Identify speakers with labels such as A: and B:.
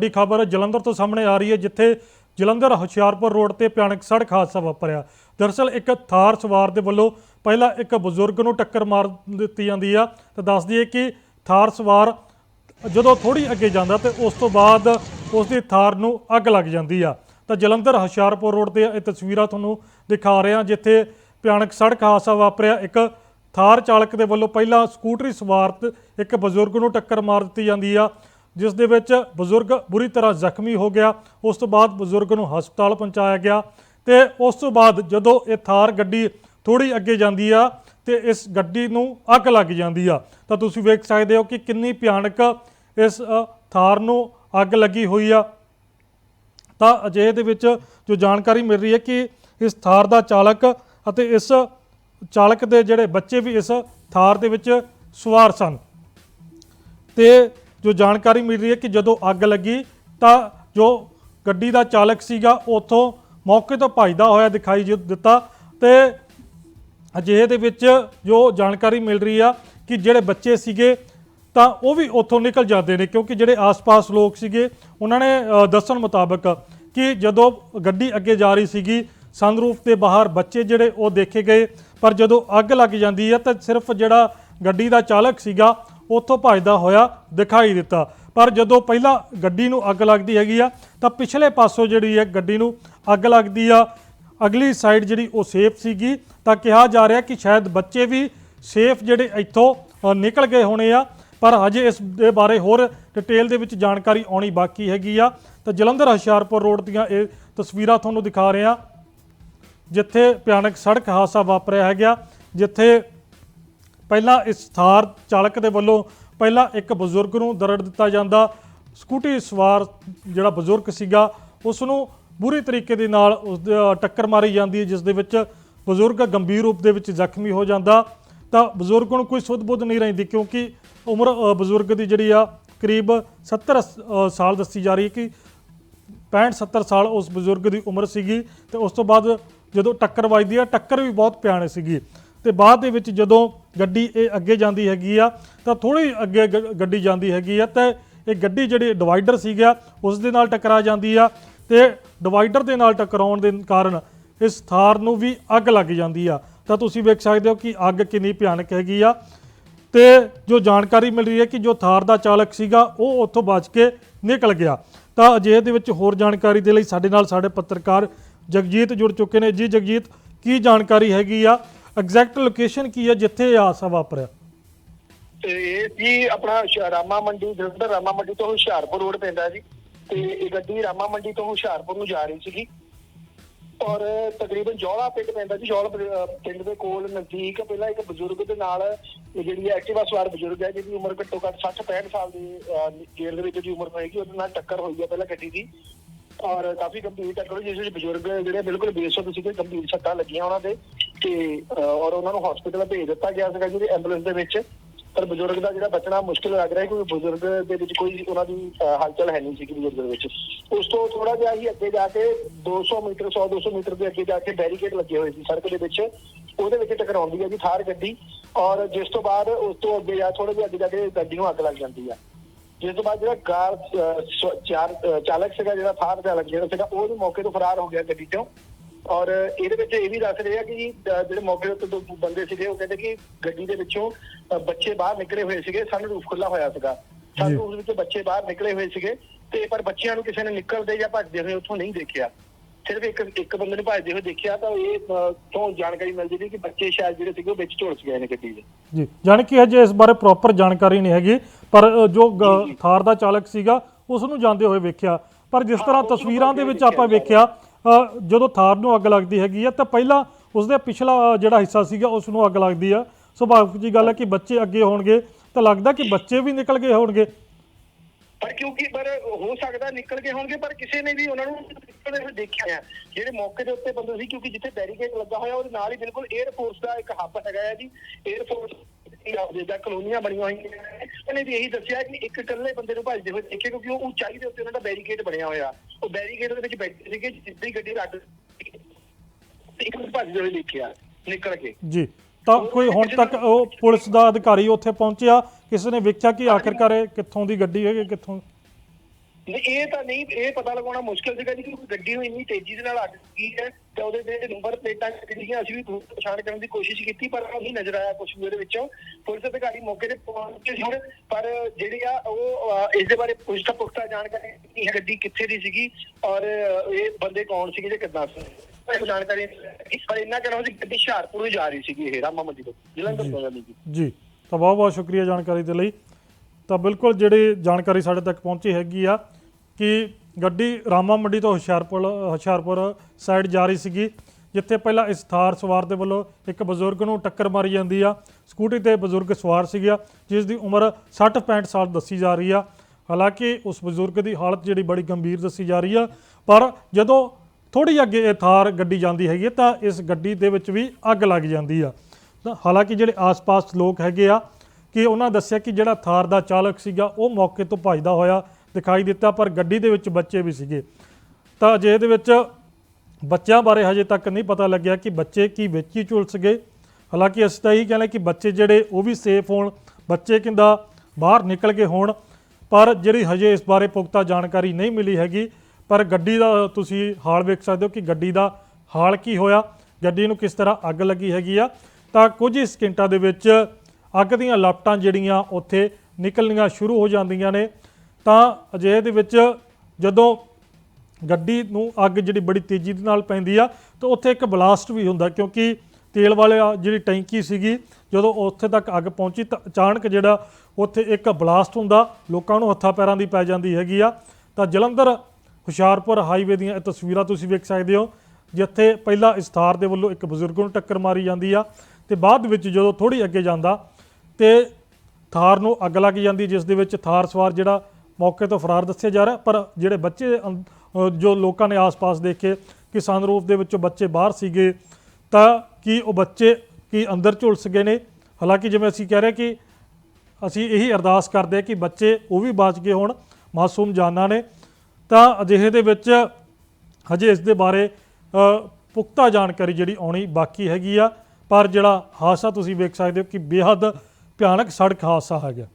A: ਵੱਡੀ ਖਬਰ ਜਲੰਧਰ ਤੋਂ ਸਾਹਮਣੇ ਆ ਰਹੀ ਹੈ, ਜਿੱਥੇ ਜਲੰਧਰ ਹੁਸ਼ਿਆਰਪੁਰ ਰੋਡ ਤੇ ਭਿਆਨਕ ਸੜਕ ਹਾਦਸਾ ਵਾਪਰਿਆ। ਦਰਅਸਲ ਇੱਕ ਥਾਰ ਸਵਾਰ ਦੇ ਵੱਲੋਂ ਪਹਿਲਾਂ ਇੱਕ ਬਜ਼ੁਰਗ ਨੂੰ ਟੱਕਰ ਮਾਰ ਦਿੱਤੀ ਜਾਂਦੀ ਆ। ਤਾਂ ਦੱਸ ਦਈਏ ਕਿ ਥਾਰ ਸਵਾਰ ਜਦੋਂ ਥੋੜੀ ਅੱਗੇ ਜਾਂਦਾ ਤੇ ਉਸ ਤੋਂ ਬਾਅਦ ਉਸ ਦੀ ਥਾਰ ਨੂੰ ਅੱਗ ਲੱਗ ਜਾਂਦੀ ਆ। ਤਾਂ ਜਲੰਧਰ ਹੁਸ਼ਿਆਰਪੁਰ ਰੋਡ ਤੇ ਇਹ ਤਸਵੀਰਾਂ ਤੁਹਾਨੂੰ ਦਿਖਾ ਰਹੇ ਹਾਂ, ਜਿੱਥੇ ਭਿਆਨਕ ਸੜਕ ਹਾਦਸਾ ਵਾਪਰਿਆ। ਇੱਕ ਥਾਰ ਚਾਲਕ ਦੇ ਵੱਲੋਂ ਪਹਿਲਾਂ ਸਕੂਟਰੀ ਸਵਾਰ ਇੱਕ ਬਜ਼ੁਰਗ ਨੂੰ ਟੱਕਰ ਮਾਰ ਦਿੱਤੀ ਜਾਂਦੀ ਆ। ਜਿਸ ਦੇ ਵਿੱਚ ਬਜ਼ੁਰਗ ਬੁਰੀ ਤਰ੍ਹਾਂ ਜ਼ਖਮੀ ਹੋ ਗਿਆ, ਉਸ ਤੋਂ ਬਾਅਦ ਬਜ਼ੁਰਗ ਨੂੰ ਹਸਪਤਾਲ ਪਹੁੰਚਾਇਆ ਗਿਆ ਤੇ ਉਸ ਤੋਂ ਬਾਅਦ ਜਦੋਂ ਇਹ ਥਾਰ ਗੱਡੀ ਥੋੜੀ ਅੱਗੇ ਜਾਂਦੀ ਆ ਤੇ ਇਸ ਗੱਡੀ ਨੂੰ ਅੱਗ ਲੱਗ ਜਾਂਦੀ ਆ, ਤਾਂ ਤੁਸੀਂ ਵੇਖ ਸਕਦੇ ਹੋ ਕਿ ਕਿੰਨੀ ਭਿਆਨਕ ਇਸ ਥਾਰ ਨੂੰ ਅੱਗ ਲੱਗੀ ਹੋਈ ਆ। ਤਾਂ ਅਜਿਹੇ ਦੇ ਵਿੱਚ ਜੋ ਜਾਣਕਾਰੀ ਮਿਲ ਰਹੀ ਹੈ ਕਿ ਇਸ ਥਾਰ ਦਾ ਚਾਲਕ ਅਤੇ ਇਸ ਚਾਲਕ ਦੇ ਜਿਹੜੇ ਬੱਚੇ ਵੀ ਇਸ ਥਾਰ ਦੇ ਵਿੱਚ ਸਵਾਰ ਸਨ। ਤੇ ਜੋ ਜਾਣਕਾਰੀ ਮਿਲ ਰਹੀ ਹੈ ਕਿ ਜਦੋਂ ਅੱਗ ਲੱਗੀ ਤਾਂ ਜੋ ਗੱਡੀ ਦਾ ਚਾਲਕ ਸੀਗਾ, ਉੱਥੋਂ ਮੌਕੇ ਤੋਂ ਭੱਜਦਾ ਹੋਇਆ ਦਿਖਾਈ ਦਿੱਤਾ ਤੇ ਅਜਿਹੇ ਦੇ ਵਿੱਚ ਜੋ ਜਾਣਕਾਰੀ ਮਿਲ ਰਹੀ ਆ ਕਿ ਜਿਹੜੇ ਬੱਚੇ ਸੀਗੇ ਤਾਂ ਉਹ ਵੀ ਉੱਥੋਂ ਨਿਕਲ ਜਾਂਦੇ ਨੇ ਕਿਉਂਕਿ ਜਿਹੜੇ ਆਸ-ਪਾਸ ਲੋਕ ਸੀਗੇ, ਉਹਨਾਂ ਨੇ ਦੱਸਣ ਮੁਤਾਬਕ ਕਿ ਜਦੋਂ ਗੱਡੀ ਅੱਗੇ ਜਾ ਰਹੀ ਸੀਗੀ ਸਨਰੂਫ ਦੇ ਬਾਹਰ ਬੱਚੇ ਜਿਹੜੇ ਉਹ ਦੇਖੇ ਗਏ, ਪਰ ਜਦੋਂ ਅੱਗ ਲੱਗ ਜਾਂਦੀ ਹੈ ਤਾਂ ਸਿਰਫ ਜਿਹੜਾ ਗੱਡੀ ਦਾ ਚਾਲਕ ਸੀਗਾ ਉੱਥੋਂ ਭੱਜਦਾ ਹੋਇਆ ਦਿਖਾਈ ਦਿੱਤਾ। ਪਰ ਜਦੋਂ ਪਹਿਲਾਂ ਗੱਡੀ ਨੂੰ ਅੱਗ ਲੱਗਦੀ ਹੈਗੀ ਆ, ਤਾਂ ਪਿਛਲੇ ਪਾਸੋਂ ਜਿਹੜੀ ਹੈ ਗੱਡੀ ਨੂੰ ਅੱਗ ਲੱਗਦੀ ਆ, ਅਗਲੀ ਸਾਈਡ ਜਿਹੜੀ ਉਹ ਸੇਫ ਸੀਗੀ, ਤਾਂ ਕਿਹਾ ਜਾ ਰਿਹਾ ਕਿ ਸ਼ਾਇਦ ਬੱਚੇ ਵੀ ਸੇਫ ਜਿਹੜੇ ਇੱਥੋਂ ਨਿਕਲ ਗਏ ਹੋਣੇ ਆ। ਪਰ ਹਜੇ ਇਸ ਦੇ ਬਾਰੇ ਹੋਰ ਡਿਟੇਲ ਦੇ ਵਿੱਚ ਜਾਣਕਾਰੀ ਆਉਣੀ ਬਾਕੀ ਹੈਗੀ ਆ। ਤਾਂ ਜਲੰਧਰ ਹੁਸ਼ਿਆਰਪੁਰ ਰੋਡ ਦੀਆਂ ਇਹ ਤਸਵੀਰਾਂ ਤੁਹਾਨੂੰ ਦਿਖਾ ਰਹੇ ਹਾਂ ਜਿੱਥੇ ਭਿਆਨਕ ਸੜਕ ਹਾਦਸਾ ਵਾਪਰਿਆ ਹੈਗਾ, ਜਿੱਥੇ ਪਹਿਲਾਂ ਇਸ ਥਾਰ ਚਾਲਕ ਦੇ ਵੱਲੋਂ ਪਹਿਲਾਂ ਇੱਕ ਬਜ਼ੁਰਗ ਨੂੰ ਦਰੜ ਦਿੱਤਾ ਜਾਂਦਾ। ਸਕੂਟੀ ਸਵਾਰ ਜਿਹੜਾ ਬਜ਼ੁਰਗ ਸੀਗਾ ਉਸ ਨੂੰ ਬੁਰੀ ਤਰੀਕੇ ਦੇ ਨਾਲ ਉਸ ਟੱਕਰ ਮਾਰੀ ਜਾਂਦੀ ਹੈ, ਜਿਸ ਦੇ ਵਿੱਚ ਬਜ਼ੁਰਗ ਗੰਭੀਰ ਰੂਪ ਦੇ ਵਿੱਚ ਜ਼ਖਮੀ ਹੋ ਜਾਂਦਾ। ਤਾਂ ਬਜ਼ੁਰਗ ਨੂੰ ਕੋਈ ਸੁੱਧ-ਬੁੱਧ ਨਹੀਂ ਰਹਿੰਦੀ, ਕਿਉਂਕਿ ਉਮਰ ਬਜ਼ੁਰਗ ਦੀ ਜਿਹੜੀ ਆ, ਕਰੀਬ 70 ਸਾਲ ਦੱਸੀ ਜਾ ਰਹੀ ਹੈ ਕਿ 65 70 ਸਾਲ ਉਸ ਬਜ਼ੁਰਗ ਦੀ ਉਮਰ ਸੀਗੀ ਤੇ ਉਸ ਤੋਂ ਬਾਅਦ ਜਦੋਂ ਟੱਕਰ ਵੱਜਦੀ ਆ ਟੱਕਰ ਵੀ ਬਹੁਤ ਪਿਆਣੇ ਸੀਗੀ। ਤੇ ਬਾਅਦ ਦੇ ਵਿੱਚ ਜਦੋਂ ਗੱਡੀ ਇਹ ਅੱਗੇ ਜਾਂਦੀ ਹੈਗੀ ਆ, ਤਾਂ ਥੋੜੀ ਅੱਗੇ ਗ- ਗੱਡੀ ਜਾਂਦੀ ਹੈਗੀ ਆ, ਤੇ ਇਹ ਗੱਡੀ ਜਿਹੜੀ ਡਿਵਾਈਡਰ ਸੀਗਾ ਉਸ ਦੇ ਨਾਲ ਟਕਰਾ ਜਾਂਦੀ ਆ, ਤੇ ਡਿਵਾਈਡਰ ਦੇ ਨਾਲ ਟਕਰਾਉਣ ਦੇ ਕਾਰਨ ਇਸ ਥਾਰ ਨੂੰ ਵੀ ਅੱਗ ਲੱਗ ਜਾਂਦੀ ਆ। ਤਾਂ ਤੁਸੀਂ ਵੇਖ ਸਕਦੇ ਹੋ ਕਿ ਅੱਗ ਕਿੰਨੀ ਭਿਆਨਕ ਹੈਗੀ ਆ। ਤੇ ਜੋ ਜਾਣਕਾਰੀ ਮਿਲ ਰਹੀ ਹੈ ਕਿ ਜੋ ਥਾਰ ਦਾ ਚਾਲਕ ਸੀਗਾ, ਉਹ ਉੱਥੋਂ ਬਚ ਕੇ ਨਿਕਲ ਗਿਆ। ਤਾਂ ਅਜਿਹੇ ਦੇ ਵਿੱਚ ਹੋਰ ਜਾਣਕਾਰੀ ਦੇ ਲਈ ਸਾਡੇ ਨਾਲ ਸਾਡੇ ਪੱਤਰਕਾਰ ਜਗਜੀਤ ਜੁੜ ਚੁੱਕੇ ਨੇ। ਜੀ ਜਗਜੀਤ, ਕੀ ਜਾਣਕਾਰੀ ਹੈਗੀ ਆ? ਐਗਜ਼ੈਕਟ ਲੋਕੇਸ਼ਨ ਕੀ ਹੈ ਜਿੱਥੇ ਇਹ ਹਾਦਸਾ ਵਾਪਰਿਆ?
B: ਤੇ ਇਹ ਜੀ ਆਪਣਾ ਰਾਮਾ ਮੰਡੀ ਜਲੰਧਰ ਰਾਮਾ ਮੰਡੀ ਤੋਂ ਹੁਸ਼ਿਆਰਪੁਰ ਰੋਡ ਪੈਂਦਾ ਜੀ। ਤੇ ਇਹ ਗੱਡੀ ਰਾਮਾ ਮੰਡੀ ਤੋਂ ਹੁਸ਼ਿਆਰਪੁਰ ਨੂੰ ਜਾ ਰਹੀ ਸੀਗੀ। ਔਰ ਤਕਰੀਬਨ ਜੌਲਾ ਪਿੰਡ ਪੈਂਦਾ ਜੀ ਜੌਲਾ ਪਿੰਡ ਦੇ ਕੋਲ ਨਜ਼ਦੀਕ ਪਹਿਲਾਂ ਇੱਕ ਬਜ਼ੁਰਗ ਦੇ ਨਾਲ ਜਿਹੜੀ ਐਕਟਿਵਾ ਸਵਾਰ ਬਜ਼ੁਰਗ ਹੈ ਜਿਹਦੀ ਉਮਰ ਘੱਟੋ ਘੱਟ 60 65 ਸਾਲ ਦੀ ਅਹ, ਦੇ ਵਿੱਚ ਦੀ ਉਮਰ ਹੋਏਗੀ ਉਹਦੇ ਨਾਲ ਟੱਕਰ ਹੋਈ ਹੈ ਪਹਿਲਾਂ ਗੱਡੀ ਦੀ। ਔਰ ਕਾਫੀ ਗੰਭੀਰ ਟੱਕਰ ਹੋਈ ਜਿਸ ਵਿੱਚ ਬਜ਼ੁਰਗ ਜਿਹੜੇ ਬਿਲਕੁਲ ਬੇਸੁੱਧ ਸੀਗੇ ਗੰਭੀਰ ਸੱਟਾਂ ਲੱਗੀਆਂ ਉਹਨਾਂ ਦੇ ਤੇ ਔਰ ਉਹਨਾਂ ਨੂੰ ਹਸਪੀਟਲ ਭੇਜ ਦਿੱਤਾ ਗਿਆ ਸੀਗਾ ਜਿਹੜੀ ਐਂਬੂਲੈਂਸ ਦੇ ਵਿੱਚ। ਪਰ ਬਜ਼ੁਰਗ ਦਾ ਜਿਹੜਾ ਬਚਣਾ ਮੁਸ਼ਕਿਲ ਲੱਗ ਰਿਹਾ ਕਿਉਂਕਿ ਬਜ਼ੁਰਗ ਦੇ ਵਿੱਚ ਕੋਈ ਉਹਨਾਂ ਦੀ ਹਲਚਲ ਹੈ ਨਹੀਂ ਸੀ ਬਜ਼ੁਰਗ ਦੇ ਵਿੱਚ। ਉਸ ਤੋਂ ਥੋੜਾ ਜਿਹਾ ਹੀ ਅੱਗੇ ਜਾ ਕੇ 200 ਮੀਟਰ 100 200 ਮੀਟਰ ਦੇ ਅੱਗੇ ਜਾ ਕੇ ਬੈਰੀਕੇਡ ਲੱਗੇ ਹੋਏ ਸੀ ਸੜਕ ਦੇ ਵਿੱਚ। ਉਹਦੇ ਵਿੱਚ ਟਕਰਾਉਂਦੀ ਹੈ ਜੀ ਥਾਰ ਗੱਡੀ। ਔਰ ਜਿਸ ਤੋਂ ਬਾਅਦ ਉਸ ਤੋਂ ਅੱਗੇ ਜਾ ਥੋੜਾ ਜਿਹਾ ਅੱਗੇ ਜਾ ਕੇ ਗੱਡੀ ਨੂੰ ਅੱਗ ਲੱਗ ਜਾਂਦੀ ਹੈ ਜਿਸ ਤੋਂ ਬਾਅਦ ਜਿਹੜਾ ਕਾਰ ਚਾਰ ਚਾਲਕ ਸੀਗਾ, ਜਿਹੜਾ ਥਾਰ ਚਾਲਕ ਜਿਹੜਾ ਸੀਗਾ, ਉਹ ਵੀ ਮੌਕੇ ਤੋਂ ਫਰਾਰ ਹੋ ਗਿਆ ਗੱਡੀ ਤੋਂ ਔਰ ਇਹਦੇ ਵਿੱਚ ਇਹ ਵੀ ਦੱਸ ਰਹੇ ਆ ਕਿ ਜਿਹੜੇ ਮੌਕੇ ਉੱਤੇ ਦੋ ਬੰਦੇ ਸੀਗੇ ਉਹ ਕਹਿੰਦੇ ਕਿ ਗੱਡੀ ਦੇ ਵਿੱਚੋਂ ਬੱਚੇ ਬਾਹਰ ਨਿਕਲੇ ਹੋਏ ਸੀਗੇ ਸਨ ਰੂਫ ਖੁੱਲਾ ਹੋਇਆ ਸੀਗਾ। ਸਨ ਰੂਫ ਵਿੱਚ ਬੱਚੇ ਬਾਹਰ ਨਿਕਲੇ ਹੋਏ ਸੀਗੇ ਤੇ ਪਰ ਬੱਚਿਆਂ ਨੂੰ ਕਿਸੇ ਨੇ ਨਿਕਲਦੇ ਜਾਂ ਭੱਜਦੇ ਹੋਏ ਉੱਥੋਂ ਨਹੀਂ ਦੇਖਿਆ। ਸਿਰਫ ਇੱਕ ਇੱਕ ਬੰਦੇ ਨੂੰ ਭੱਜਦੇ ਹੋਏ ਦੇਖਿਆ ਤਾਂ ਇਹ ਤੋਂ ਜਾਣਕਾਰੀ ਮਿਲਦੀ ਸੀ ਕਿ ਬੱਚੇ ਸ਼ਾਇਦ ਜਿਹੜੇ ਸੀਗੇ ਵਿੱਚ ਝੁਲਸ ਗਏ ਨੇ ਗੱਡੀ ਦੇ
A: ਜੀ ਜਾਣੀ ਕਿ ਹਜੇ ਇਸ ਬਾਰੇ ਪ੍ਰੋਪਰ ਜਾਣਕਾਰੀ ਨਹੀਂ ਹੈਗੀ ਪਰ ਜੋ ਥਾਰ ਦਾ ਚਾਲਕ ਸੀਗਾ ਉਸ ਨੂੰ ਜਾਂਦੇ ਹੋਏ ਵੇਖਿਆ। ਪਰ ਜਿਸ ਤਰ੍ਹਾਂ ਤਸਵੀਰਾਂ ਦੇ ਵਿੱਚ ਆਪਾਂ ਵੇਖਿਆ ਜਦੋਂ ਥਾਰ ਨੂੰ ਅੱਗ ਲੱਗਦੀ ਹੈਗੀ ਆ, ਤਾਂ ਪਹਿਲਾਂ ਉਸਦੇ ਪਿਛਲਾ ਜਿਹੜਾ ਹਿੱਸਾ ਸੀਗਾ, ਉਸ ਨੂੰ ਅੱਗ ਲੱਗਦੀ ਆ। ਸੁਭਾਵਿਕ ਜੀ ਗੱਲ ਹੈ ਕਿ ਬੱਚੇ ਅੱਗੇ ਹੋਣਗੇ, ਤਾਂ ਲੱਗਦਾ ਕਿ ਬੱਚੇ ਵੀ ਨਿਕਲ ਗਏ ਹੋਣਗੇ।
B: ਪਰ ਕਿਉਂਕਿ ਪਰ ਹੋ ਸਕਦਾ ਨਿਕਲ ਗਏ ਹੋਣਗੇ, ਪਰ ਕਿਸੇ ਨੇ ਵੀ ਉਹਨਾਂ ਨੂੰ ਨਿਕਲਦੇ ਹੋਏ ਦੇਖਿਆ ਹੈ ਜਿਹੜੇ ਮੌਕੇ ਦੇ ਉੱਤੇ ਬੰਦੇ ਸੀ, ਕਿਉਂਕਿ ਜਿੱਥੇ ਬੈਰੀਕੇਡ ਲੱਗਾ ਹੋਇਆ, ਉਹਦੇ ਨਾਲ ਹੀ ਬਿਲਕੁਲ 에ਅਰ ਫੋਰਸ ਦਾ ਇੱਕ ਹੱਬ ਹੈਗਾ ਹੈ ਜੀ। 에ਅਰ ਫੋਰਸ ਜਿਹਦਾ ਕਲੋਨੀਆਂ ਬਣੀਆਂ ਹੋਈਆਂ ਨੇ ਵੀ ਇਹੀ ਦੱਸਿਆ ਕਿ ਇੱਕ ਇਕੱਲੇ ਬੰਦੇ ਨੂੰ ਭੱਜਦੇ ਹੋਏ ਦੇਖੇ ਕਿਉਂਕਿ ਉਹ ਉਚਾਈ ਦੇ ਉੱਤੇ ਉਹਨਾਂ ਦਾ ਬੈਰੀਕੇਡ ਬਣਿਆ ਹੋਇਆ। ਉਹ ਬੈਰੀਕੇਡ ਦੇ ਵਿੱਚ ਬੈਠੇ ਸੀਗੇ ਜਿੱਦਾਂ ਹੀ ਗੱਡੀ ਰੱਦ ਇੱਕ ਨੂੰ ਭੱਜਦੇ ਹੋਏ ਦੇਖਿਆ ਨਿਕਲ ਕੇ।
A: ਜੀ ਤਾਂ ਕੋਈ ਹੁਣ ਤੱਕ ਉਹ ਪੁਲਿਸ ਦਾ ਅਧਿਕਾਰੀ ਉੱਥੇ ਪਹੁੰਚਿਆ ਕਿਸੇ ਨੇ ਵੇਖਿਆ ਕਿ ਆਖਿਰਕਾਰ ਇਹ ਕਿੱਥੋਂ ਦੀ ਗੱਡੀ ਹੈ ਕਿ ਕਿੱਥੋਂ
B: ਇਹ ਤਾਂ ਨਹੀਂ ਇਹ ਪਤਾ ਲਗਾਉਣਾ ਮੁਸ਼ਕਿਲ ਸੀਗਾ ਜੀ ਕਿ ਗੱਡੀ ਨੂੰ ਇੰਨੀ ਤੇਜ਼ੀ ਦੇ ਨਾਲ ਅੱਗ ਲੱਗੀ ਹੈ ਤੇ ਉਹਦੇ ਦੇ ਨੰਬਰ ਪਲੇਟਾਂ ਜਿਹੜੀਆਂ ਅਸੀਂ ਵੀ ਪਛਾਣ ਕਰਨ ਦੀ ਕੋਸ਼ਿਸ਼ ਕੀਤੀ ਪਰ ਉਹ ਨਹੀਂ ਨਜ਼ਰ ਆਇਆ ਕੁਝ ਵੀ ਉਹਦੇ ਵਿੱਚੋਂ। ਪੁਲਿਸ ਅਧਿਕਾਰੀ ਮੌਕੇ ਤੇ ਪਹੁੰਚੇ ਸੀ ਹੁਣ ਪਰ ਜਿਹੜੀ ਆ ਉਹ ਇਸ ਦੇ ਬਾਰੇ ਪੁਲਿਸ ਦਾ ਪੁਖਤਾ ਜਾਣਕਾਰੀ ਨਹੀਂ ਹੈ ਗੱਡੀ ਕਿੱਥੇ ਦੀ ਸੀਗੀ ਔਰ ਇਹ ਬੰਦੇ ਕੌਣ ਸੀਗੇ ਤੇ ਕਿੱਦਾਂ ਸੀ। ਜਾਣਕਾਰੀ ਹੈ। ਪਰ ਇੰਨਾ ਕਹਿਣਾ ਸੀ ਗੱਡੀ ਹੁਸ਼ਿਆਰਪੁਰ ਨੂੰ ਜਾ ਰਹੀ ਸੀਗੀ ਇਹ ਰਾਮਾ ਮੰਡੀ ਤੋਂ। ਜਲੰਧਰ ਤੋਂ ਜਾਂਦੀ ਸੀ
A: ਜੀ। ਤਾਂ ਬਹੁਤ ਬਹੁਤ ਸ਼ੁਕਰੀਆ ਜਾਣਕਾਰੀ ਦੇ ਲਈ। ਤਾਂ ਬਿਲਕੁਲ ਜਿਹੜੀ ਜਾਣਕਾਰੀ ਸਾਡੇ ਤੱਕ ਪਹੁੰਚੀ ਹੈਗੀ ਆ ਕਿ ਗੱਡੀ ਰਾਮਾ ਮੰਡੀ ਤੋਂ ਹੁਸ਼ਿਆਰਪੁਰ ਹੁਸ਼ਿਆਰਪੁਰ ਸਾਈਡ ਜਾ ਰਹੀ ਸੀਗੀ, ਜਿੱਥੇ ਪਹਿਲਾਂ ਇਸ ਥਾਰ ਸਵਾਰ ਦੇ ਵੱਲੋਂ ਇੱਕ ਬਜ਼ੁਰਗ ਨੂੰ ਟੱਕਰ ਮਾਰੀ ਜਾਂਦੀ ਆ। ਸਕੂਟੀ ਤੇ ਬਜ਼ੁਰਗ ਸਵਾਰ ਸੀਗਾ, ਜਿਸ ਦੀ ਉਮਰ 60 65 ਸਾਲ ਦੱਸੀ ਜਾ ਰਹੀ ਆ। ਹਾਲਾਂਕਿ ਉਸ ਬਜ਼ੁਰਗ ਦੀ ਹਾਲਤ ਜਿਹੜੀ ਬੜੀ ਗੰਭੀਰ ਦੱਸੀ ਜਾ ਰਹੀ ਆ, ਪਰ ਜਦੋਂ ਥੋੜੀ ਅੱਗੇ ਇਹ ਥਾਰ ਗੱਡੀ ਜਾਂਦੀ ਹੈਗੀ ਹੈ ਤਾਂ ਇਸ ਗੱਡੀ ਦੇ ਵਿੱਚ ਵੀ ਅੱਗ ਲੱਗ ਜਾਂਦੀ ਆ। ਤਾਂ ਹਾਲਾਂਕਿ ਜਿਹੜੇ ਆਸ-ਪਾਸ ਲੋਕ ਹੈਗੇ ਆ, ਕਿ ਉਹਨਾਂ ਦੱਸਿਆ ਕਿ ਜਿਹੜਾ ਥਾਰ ਦਾ ਚਾਲਕ ਸੀਗਾ, ਉਹ ਮੌਕੇ ਤੋਂ ਭੱਜਦਾ ਹੋਇਆ ਦਿਖਾਈ ਦਿੱਤਾ, ਪਰ ਗੱਡੀ ਦੇ ਵਿੱਚ ਬੱਚੇ ਵੀ ਸੀਗੇ। ਤਾਂ ਅਜੇ ਦੇ ਵਿੱਚ ਬੱਚਿਆਂ ਬਾਰੇ ਹਜੇ ਤੱਕ ਨਹੀਂ ਪਤਾ ਲੱਗਿਆ ਕਿ ਬੱਚੇ ਕੀ ਵਿੱਚ ਹੀ ਝੁਲਸ ਗਏ। ਹਾਲਾਂਕਿ ਅਸੀਂ ਤਾਂ ਇਹੀ ਕਹਿੰਦੇ ਕਿ ਬੱਚੇ ਜਿਹੜੇ, ਉਹ ਵੀ ਸੇਫ ਹੋਣ। ਬੱਚੇ ਕਿੰਦਾ ਬਾਹਰ ਨਿਕਲ ਗਏ ਹੋਣ। ਪਰ ਜਿਹੜੀ ਹਜੇ ਇਸ ਬਾਰੇ ਪੁਖਤਾ ਜਾਣਕਾਰੀ ਨਹੀਂ ਮਿਲੀ ਹੈਗੀ। ਪਰ ਗੱਡੀ ਦਾ ਤੁਸੀਂ ਹਾਲ ਵੇਖ ਸਕਦੇ ਹੋ ਕਿ ਗੱਡੀ ਦਾ ਹਾਲ ਕੀ ਹੋਇਆ, ਗੱਡੀ ਨੂੰ ਕਿਸ ਤਰ੍ਹਾਂ ਅੱਗ ਲੱਗੀ ਹੈਗੀ ਆ। ਤਾਂ ਕੁਝ ਹੀ ਸਕਿੰਟਾਂ ਦੇ ਵਿੱਚ ਅੱਗ ਦੀਆਂ ਲਪਟਾਂ ਜਿਹੜੀਆਂ, ਉੱਥੇ ਨਿਕਲਣੀਆਂ ਸ਼ੁਰੂ ਹੋ ਜਾਂਦੀਆਂ ਨੇ। ਤਾਂ ਅਜਿਹੇ ਦੇ ਵਿੱਚ ਜਦੋਂ ਗੱਡੀ ਨੂੰ ਅੱਗ ਜਿਹੜੀ ਬੜੀ ਤੇਜ਼ੀ ਦੇ ਨਾਲ ਪੈਂਦੀ ਆ, ਤਾਂ ਉੱਥੇ ਇੱਕ ਬਲਾਸਟ ਵੀ ਹੁੰਦਾ, ਕਿਉਂਕਿ ਤੇਲ ਵਾਲੇ ਜਿਹੜੀ ਟੈਂਕੀ ਸੀਗੀ, ਜਦੋਂ ਉੱਥੇ ਤੱਕ ਅੱਗ ਪਹੁੰਚੀ ਤਾਂ ਅਚਾਨਕ ਜਿਹੜਾ ਉੱਥੇ ਇੱਕ ਬਲਾਸਟ ਹੁੰਦਾ, ਲੋਕਾਂ ਨੂੰ ਹੱਥਾਂ ਪੈਰਾਂ ਦੀ ਪੈ ਜਾਂਦੀ ਹੈਗੀ ਆ। ਤਾਂ ਜਲੰਧਰ, ਹੁਸ਼ਿਆਰਪੁਰ ਹਾਈਵੇ ਦੀਆਂ ਇਹ ਤਸਵੀਰਾਂ ਤੁਸੀਂ ਵੇਖ ਸਕਦੇ ਹੋ, ਜਿੱਥੇ ਪਹਿਲਾਂ ਇਸ ਥਾਰ ਦੇ ਵੱਲੋਂ ਇੱਕ ਬਜ਼ੁਰਗ ਨੂੰ ਟੱਕਰ ਮਾਰੀ ਜਾਂਦੀ ਆ, ਤੇ ਬਾਅਦ ਵਿੱਚ ਜਦੋਂ ਥੋੜੀ ਅੱਗੇ ਜਾਂਦਾ, ਤੇ ਥਾਰ ਨੂੰ ਅੱਗ ਲੱਗ ਜਾਂਦੀ, ਜਿਸ ਦੇ ਵਿੱਚ ਥਾਰ ਸਵਾਰ ਜਿਹੜਾ ਮੌਕੇ ਤੋਂ ਫਰਾਰ ਦੱਸਿਆ ਜਾ ਰਿਹਾ, ਪਰ ਜਿਹੜੇ ਬੱਚੇ ਅੰ- ਜੋ ਲੋਕਾਂ ਨੇ ਆਸ-ਪਾਸ ਦੇਖੇ, ਕਿਸਾਨ ਰੂਪ ਦੇ ਵਿੱਚੋਂ ਬੱਚੇ ਬਾਹਰ ਸੀਗੇ, ਤਾਂ ਕੀ ਉਹ ਬੱਚੇ ਕੀ ਅੰਦਰ ਝੁਲਸ ਗਏ ਨੇ? ਹਾਲਾਂਕਿ ਜਿਵੇਂ ਅਸੀਂ ਕਹਿ ਰਹੇ ਕਿ ਅਸੀਂ ਇਹੀ ਅਰਦਾਸ ਕਰਦੇ ਹਾਂ ਕਿ ਬੱਚੇ ਉਹ ਵੀ ਬਚ ਗਏ ਹੋਣ, ਮਾਸੂਮ ਜਾਨਾਂ ਨੇ। ਤਾਂ ਅਜਿਹੇ ਦੇ ਵਿੱਚ ਹਜੇ ਇਸ ਦੇ ਬਾਰੇ ਪੁਖਤਾ ਜਾਣਕਾਰੀ ਜਿਹੜੀ ਆਉਣੀ ਬਾਕੀ ਹੈਗੀ ਆ, ਪਰ ਜਿਹੜਾ ਹਾਦਸਾ ਤੁਸੀਂ ਵੇਖ ਸਕਦੇ ਹੋ ਕਿ ਬੇਹੱਦ ਭਿਆਨਕ ਸੜਕ ਹਾਦਸਾ ਹੈਗਾ।